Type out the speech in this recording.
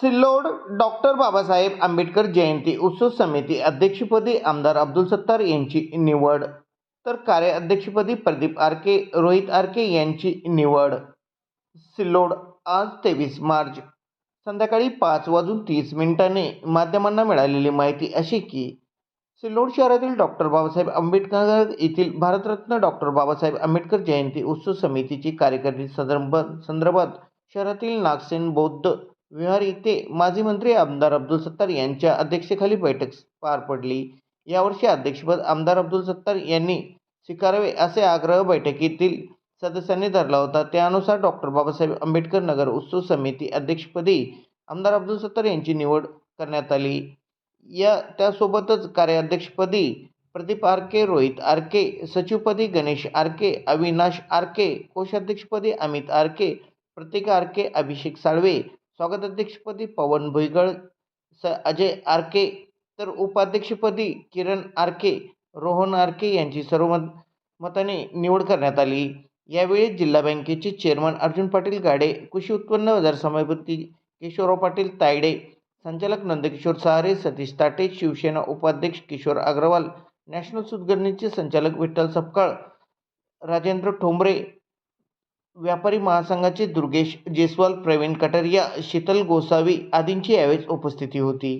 Sillod doctor Babasaheb Ambedkar जयंती उत्सव समिती अध्यक्षपदी आमदार अब्दुल सत्तार यांची निवड तर कार्याध्यक्षपदी Pradeep R K Rohit R K यांची निवड. सिल्लोड आज तेवीस मार्च संध्याकाळी पाच वाजून तीस मिनिटांनी माध्यमांना मिळालेली माहिती अशी की सिल्लोड शहरातील डॉक्टर बाबासाहेब आंबेडकर येथील भारतरत्न डॉक्टर बाबासाहेब आंबेडकर जयंती उत्सव समितीची कार्यकारी संदर्भ संदर्भात शहरातील नागसेन बौद्ध विहार येथे माजी मंत्री आमदार अब्दुल सत्तार यांच्या अध्यक्षतेखाली बैठक पार पडली. यावर्षी अध्यक्षपद आमदार अब्दुल सत्तार यांनी स्वीकारावे असे आग्रह बैठकीतील सदस्यांनी धरला होता. त्यानुसार डॉक्टर बाबासाहेब आंबेडकर नगर उत्सव समिती अध्यक्षपदी आमदार अब्दुल सत्तार यांची निवड करण्यात आली. या त्यासोबतच कार्याध्यक्षपदी Pradeep R K Rohit R K सचिवपदी Ganesh R K Avinash R K कोषाध्यक्षपदी Amit R K Prateek R K Abhishek Salve स्वागताध्यक्षपदी Pawan Bhuigal स अजय आरके तर उपाध्यक्षपदी किरण आरके रोहन आरके यांची सर्वमत मताने निवड करण्यात आली. यावेळी जिल्हा बँकेचे चेअरमन अर्जुन पाटील गाडे कृषी उत्पन्न बाजार सभापती केशवराव पाटील तायडे संचालक नंदकिशोर सहारे सतीश ताटे शिवसेना उपाध्यक्ष किशोर अग्रवाल नॅशनल सुतगिरणीचे संचालक विठ्ठल सपकाळ राजेंद्र ठोंबरे व्यापारी महासंघाचे दुर्गेश जयस्वाल प्रवीण कटारिया शीतल गोसावी आदींची यावेळेस उपस्थिती होती.